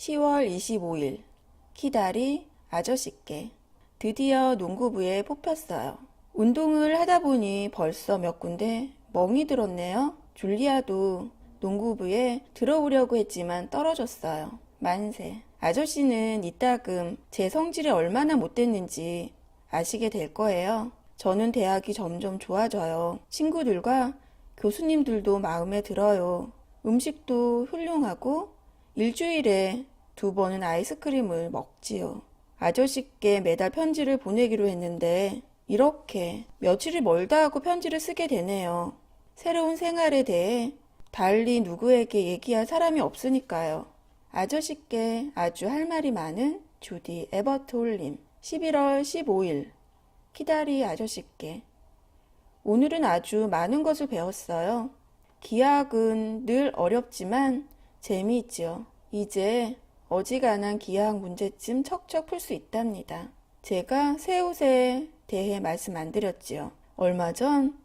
10월 25일 키다리 아저씨께 드디어 농구부에 뽑혔어요. 운동을 하다 보니 벌써 몇 군데 멍이 들었네요. 줄리아도 농구부에 들어오려고 했지만 떨어졌어요. 만세. 아저씨는 이따금 제 성질이 얼마나 못됐는지 아시게 될 거예요. 저는 대학이 점점 좋아져요. 친구들과 교수님들도 마음에 들어요. 음식도 훌륭하고 일주일에 두 번은 아이스크림을 먹지요. 아저씨께 매달 편지를 보내기로 했는데 이렇게 며칠이 멀다 하고 편지를 쓰게 되네요. 새로운 생활에 대해 달리 누구에게 얘기할 사람이 없으니까요. 아저씨께 아주 할 말이 많은 에버트 홀림 11월 15일 키다리 아저씨께 오늘은 아주 많은 것을 배웠어요. 기하학은 늘 어렵지만 재미있지요. 이제 어지간한 기하학 문제쯤 척척 풀 수 있답니다. 제가 새 옷에 대해 말씀 안 드렸지요. 얼마 전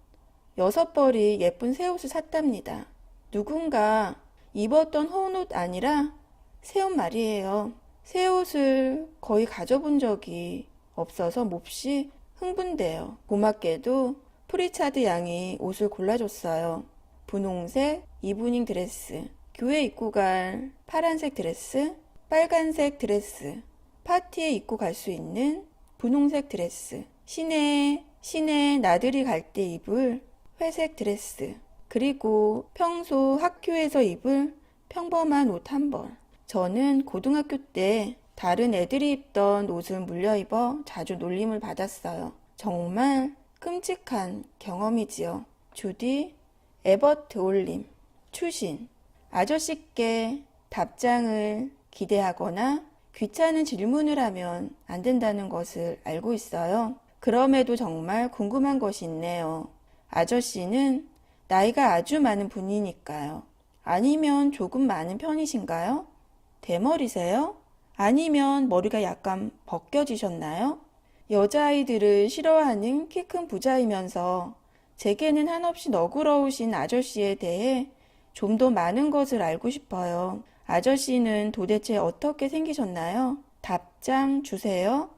여섯 벌이 예쁜 새 옷을 샀답니다. 누군가 입었던 헌옷 아니라 새 옷 말이에요. 새 옷을 거의 가져본 적이 없어서 몹시 흥분돼요. 고맙게도 프리차드 양이 옷을 골라줬어요. 분홍색 이브닝 드레스, 교회 입고 갈 파란색 드레스, 빨간색 드레스, 파티에 입고 갈 수 있는 분홍색 드레스, 시내, 시내 나들이 갈 때 입을 회색 드레스, 그리고 평소 학교에서 입을 평범한 옷 한 벌. 저는 고등학교 때 다른 애들이 입던 옷을 물려 입어 자주 놀림을 받았어요. 정말 끔찍한 경험이지요. 주디 에버트 올림 추신 아저씨께 답장을 기대하거나 귀찮은 질문을 하면 안 된다는 것을 알고 있어요. 그럼에도 정말 궁금한 것이 있네요. 아저씨는 나이가 아주 많은 분이니까요. 아니면 조금 많은 편이신가요? 대머리세요? 아니면 머리가 약간 벗겨지셨나요? 여자아이들을 싫어하는 키 큰 부자이면서 제게는 한없이 너그러우신 아저씨에 대해 좀 더 많은 것을 알고 싶어요. 아저씨는 도대체 어떻게 생기셨나요? 답장 주세요.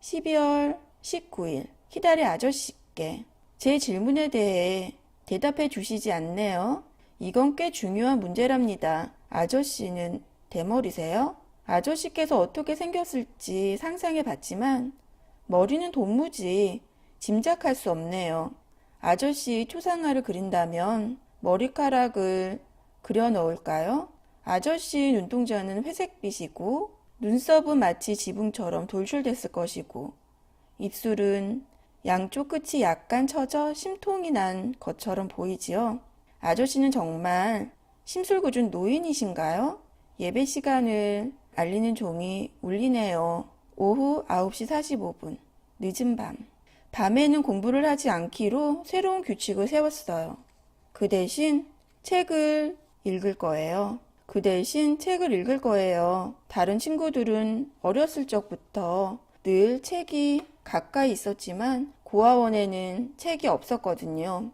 12월 19일 키다리 아저씨께 제 질문에 대해 대답해 주시지 않네요. 이건 꽤 중요한 문제랍니다. 아저씨는 대머리세요? 아저씨께서 어떻게 생겼을지 상상해 봤지만 머리는 도무지 짐작할 수 없네요. 아저씨 초상화를 그린다면 머리카락을 그려 넣을까요? 아저씨 눈동자는 회색빛이고 눈썹은 마치 지붕처럼 돌출됐을 것이고 입술은 양쪽 끝이 약간 처져 심통이 난 것처럼 보이지요. 아저씨는 정말 심술궂은 노인이신가요? 예배 시간을 알리는 종이 울리네요. 오후 9시 45분. 늦은 밤. 밤에는 공부를 하지 않기로 새로운 규칙을 세웠어요. 그 대신 책을 읽을 거예요. 그 대신 책을 읽을 거예요. 다른 친구들은 어렸을 적부터 늘 책이 가까이 있었지만 고아원에는 책이 없었거든요.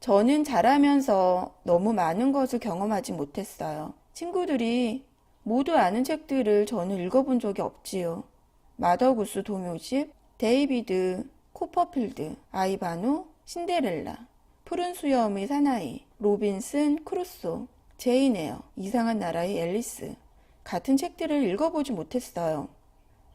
저는 자라면서 너무 많은 것을 경험하지 못했어요. 친구들이 모두 아는 책들을 저는 읽어본 적이 없지요. 마더구스 동요집, 데이비드 코퍼필드, 아이바노, 신데렐라, 푸른 수염의 사나이, 로빈슨 크루소, 에어, 이상한 나라의 앨리스 같은 책들을 읽어보지 못했어요.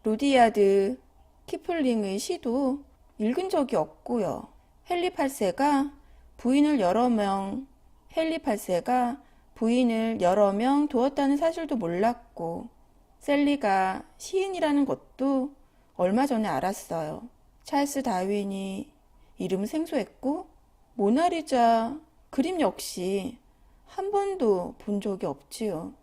루디아드, 키플링의 시도 읽은 적이 없고요. 헨리 8세가 부인을 여러 명, 헨리 8세가 부인을 여러 명 두었다는 사실도 몰랐고, 셀리가 시인이라는 것도 얼마 전에 알았어요. 찰스 다윈이 이름 생소했고, 모나리자 그림 역시 한 번도 본 적이 없지요.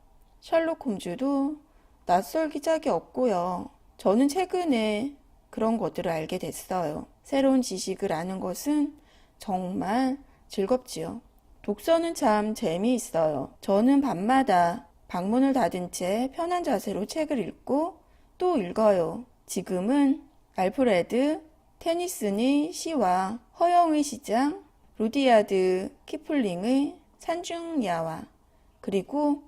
셜록 홈즈도 낯설기 짝이 없고요. 저는 최근에 그런 것들을 알게 됐어요. 새로운 지식을 아는 것은 정말 즐겁지요. 독서는 참 재미있어요. 저는 밤마다 방문을 닫은 채 편한 자세로 책을 읽고 또 읽어요. 지금은 알프레드 테니슨의 시와 허영의 시장, 루디아드 키플링의 산중야와 그리고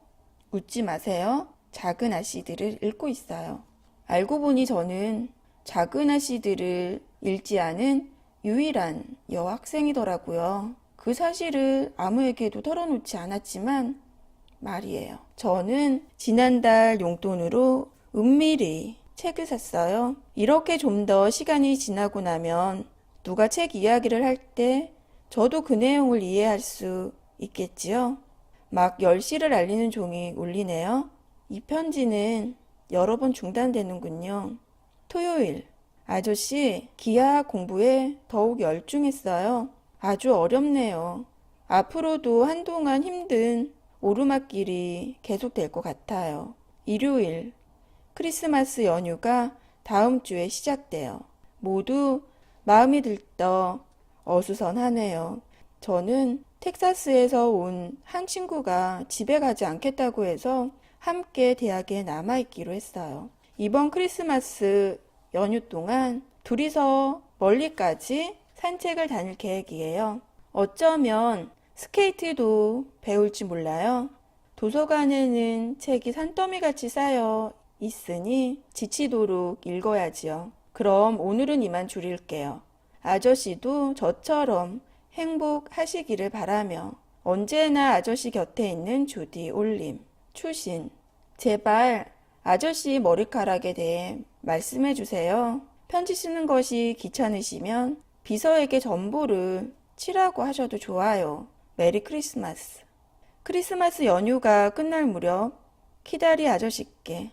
웃지 마세요. 작은 아씨들을 읽고 있어요. 알고 보니 저는 작은 아씨들을 읽지 않은 유일한 여학생이더라고요. 그 사실을 아무에게도 털어놓지 않았지만 말이에요. 저는 지난달 용돈으로 은밀히 책을 샀어요. 이렇게 좀 더 시간이 지나고 나면 누가 책 이야기를 할 때 저도 그 내용을 이해할 수 있겠지요. 막 열시를 알리는 종이 울리네요. 이 편지는 여러 번 중단되는군요. 토요일, 아저씨 기하학 공부에 더욱 열중했어요. 아주 어렵네요. 앞으로도 한동안 힘든 오르막길이 계속될 것 같아요. 일요일, 크리스마스 연휴가 다음 주에 시작돼요. 모두 마음이 들떠 어수선하네요. 저는 텍사스에서 온 한 친구가 집에 가지 않겠다고 해서 함께 대학에 남아있기로 했어요. 이번 크리스마스 연휴 동안 둘이서 멀리까지 산책을 다닐 계획이에요. 어쩌면 스케이트도 배울지 몰라요. 도서관에는 책이 산더미 같이 쌓여 있으니 지치도록 읽어야지요. 그럼 오늘은 이만 줄일게요. 아저씨도 저처럼 행복하시기를 바라며 언제나 아저씨 곁에 있는 주디 올림. 추신. 제발 아저씨 머리카락에 대해 말씀해 주세요. 편지 쓰는 것이 귀찮으시면 비서에게 전보를 치라고 하셔도 좋아요. 메리 크리스마스. 크리스마스 연휴가 끝날 무렵 키다리 아저씨께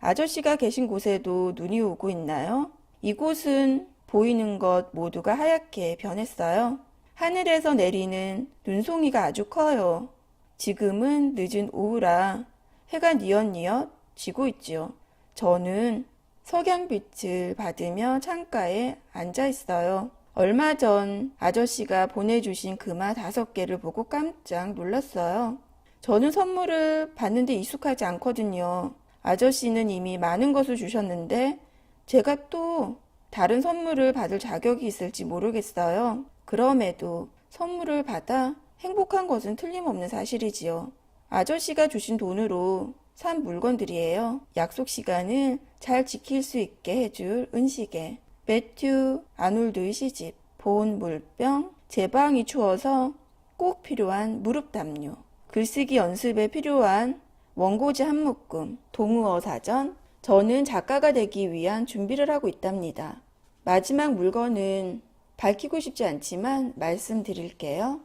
아저씨가 계신 곳에도 눈이 오고 있나요? 이곳은 보이는 것 모두가 하얗게 변했어요. 하늘에서 내리는 눈송이가 아주 커요. 지금은 늦은 오후라 해가 뉘엿뉘엿 지고 있지요. 저는 석양빛을 받으며 창가에 앉아 있어요. 얼마 전 아저씨가 보내주신 금화 다섯 개를 보고 깜짝 놀랐어요. 저는 선물을 받는데 익숙하지 않거든요. 아저씨는 이미 많은 것을 주셨는데 제가 또 다른 선물을 받을 자격이 있을지 모르겠어요. 그럼에도 선물을 받아 행복한 것은 틀림없는 사실이지요. 아저씨가 주신 돈으로 산 물건들이에요. 약속 시간을 잘 지킬 수 있게 해줄 은시계, 매튜 아놀드의 시집, 본 물병, 제 방이 추워서 꼭 필요한 무릎 담요, 글쓰기 연습에 필요한 원고지 한 묶음, 동우어 사전, 저는 작가가 되기 위한 준비를 하고 있답니다. 마지막 물건은 밝히고 싶지 않지만 말씀드릴게요.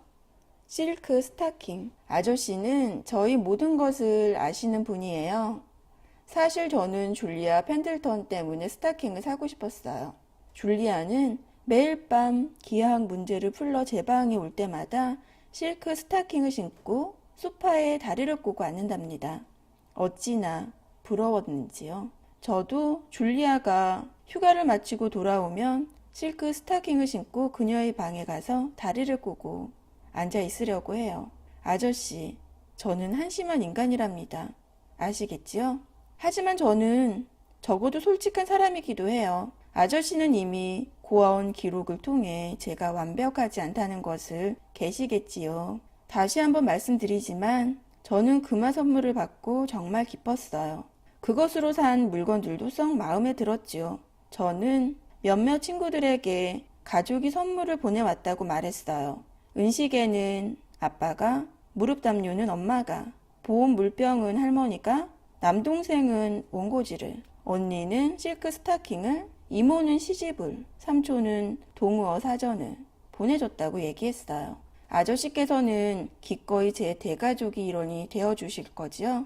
실크 스타킹. 아저씨는 저희 모든 것을 아시는 분이에요. 사실 저는 줄리아 펜들턴 때문에 스타킹을 사고 싶었어요. 줄리아는 매일 밤 기하학 문제를 풀러 제 방에 올 때마다 실크 스타킹을 신고 소파에 다리를 꼬고 앉는답니다. 어찌나 부러웠는지요. 저도 줄리아가 휴가를 마치고 돌아오면 실크 스타킹을 신고 그녀의 방에 가서 다리를 꼬고 앉아 있으려고 해요. 아저씨, 저는 한심한 인간이랍니다. 아시겠지요? 하지만 저는 적어도 솔직한 사람이기도 해요. 아저씨는 이미 고아온 기록을 통해 제가 완벽하지 않다는 것을 계시겠지요. 다시 한번 말씀드리지만 저는 금화 선물을 받고 정말 기뻤어요. 그것으로 산 물건들도 썩 마음에 들었지요. 저는 몇몇 친구들에게 가족이 선물을 보내왔다고 말했어요. 은식에는 아빠가, 무릎 담요는 엄마가, 보온 물병은 할머니가, 남동생은 원고지를, 언니는 실크 스타킹을, 이모는 시집을, 삼촌은 동우어 사전을 보내줬다고 얘기했어요. 아저씨께서는 기꺼이 제 대가족이 일원이 되어주실 거지요?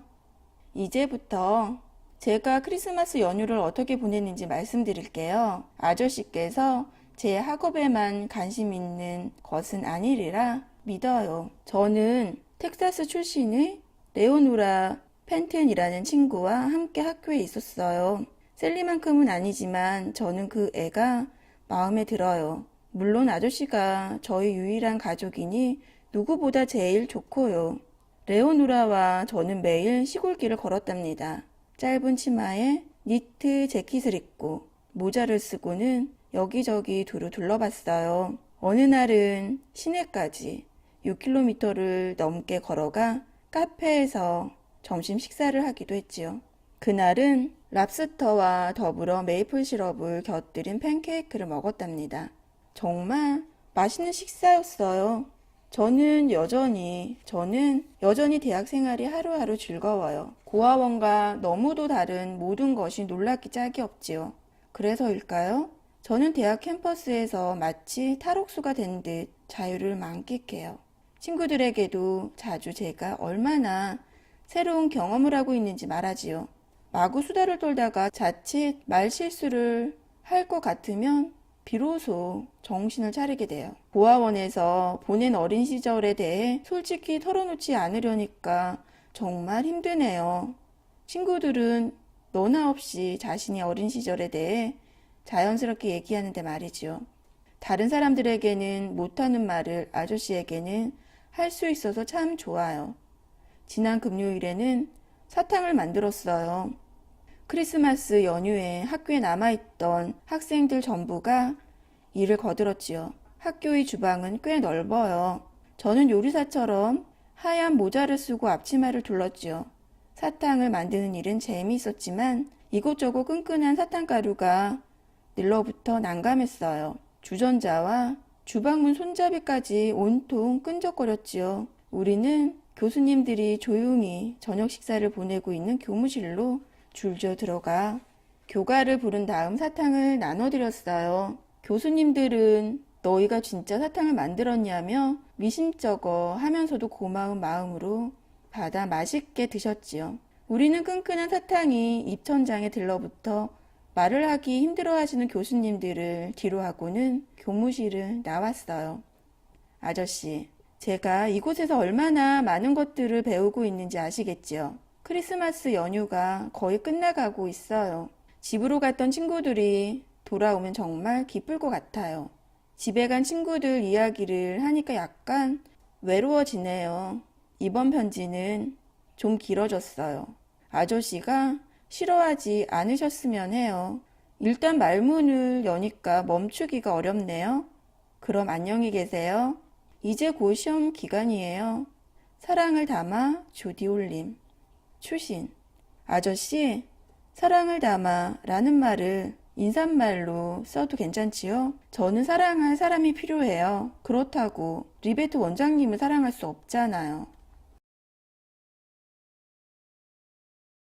이제부터 제가 크리스마스 연휴를 어떻게 보냈는지 말씀드릴게요. 아저씨께서 제 학업에만 관심 있는 것은 아니리라 믿어요. 저는 텍사스 출신의 레오누라 펜튼이라는 친구와 함께 학교에 있었어요. 셀리만큼은 아니지만 저는 그 애가 마음에 들어요. 물론 아저씨가 저희 유일한 가족이니 누구보다 제일 좋고요. 레오누라와 저는 매일 시골길을 걸었답니다. 짧은 치마에 니트 재킷을 입고 모자를 쓰고는 여기저기 두루 둘러봤어요. 어느 날은 시내까지 6km를 넘게 걸어가 카페에서 점심 식사를 하기도 했지요. 그날은 랍스터와 더불어 메이플 시럽을 곁들인 팬케이크를 먹었답니다. 정말 맛있는 식사였어요. 저는 여전히, 저는 여전히 대학 생활이 하루하루 즐거워요. 고아원과 너무도 다른 모든 것이 놀랍기 짝이 없지요. 그래서일까요? 저는 대학 캠퍼스에서 마치 탈옥수가 된 듯 자유를 만끽해요. 친구들에게도 자주 제가 얼마나 새로운 경험을 하고 있는지 말하지요. 마구 수다를 떨다가 자칫 말 실수를 할 것 같으면 비로소 정신을 차리게 돼요. 고아원에서 보낸 어린 시절에 대해 솔직히 털어놓지 않으려니까 정말 힘드네요. 친구들은 너나 없이 자신이 어린 시절에 대해 자연스럽게 얘기하는데 말이죠. 다른 사람들에게는 못하는 말을 아저씨에게는 할 수 있어서 참 좋아요. 지난 금요일에는 사탕을 만들었어요. 크리스마스 연휴에 학교에 남아있던 학생들 전부가 일을 거들었지요. 학교의 주방은 꽤 넓어요. 저는 요리사처럼 하얀 모자를 쓰고 앞치마를 둘렀지요. 사탕을 만드는 일은 재미있었지만 이곳저곳 끈끈한 사탕가루가 늘러붙어 난감했어요. 주전자와 주방문 손잡이까지 온통 끈적거렸지요. 우리는 교수님들이 조용히 저녁 식사를 보내고 있는 교무실로 줄져 들어가 교가를 부른 다음 사탕을 나눠드렸어요. 교수님들은 너희가 진짜 사탕을 만들었냐며 미심쩍어 하면서도 고마운 마음으로 받아 맛있게 드셨지요. 우리는 끈끈한 사탕이 입천장에 들러붙어 말을 하기 힘들어 하시는 교수님들을 뒤로하고는 교무실을 나왔어요. 아저씨, 제가 이곳에서 얼마나 많은 것들을 배우고 있는지 아시겠지요? 크리스마스 연휴가 거의 끝나가고 있어요. 집으로 갔던 친구들이 돌아오면 정말 기쁠 것 같아요. 집에 간 친구들 이야기를 하니까 약간 외로워지네요. 이번 편지는 좀 길어졌어요. 아저씨가 싫어하지 않으셨으면 해요. 일단 말문을 여니까 멈추기가 어렵네요. 그럼 안녕히 계세요. 이제 곧 시험 기간이에요. 사랑을 담아 조디 올림. 추신. 아저씨, 사랑을 담아 라는 말을 인사말로 써도 괜찮지요? 저는 사랑할 사람이 필요해요. 그렇다고 리베트 원장님을 사랑할 수 없잖아요.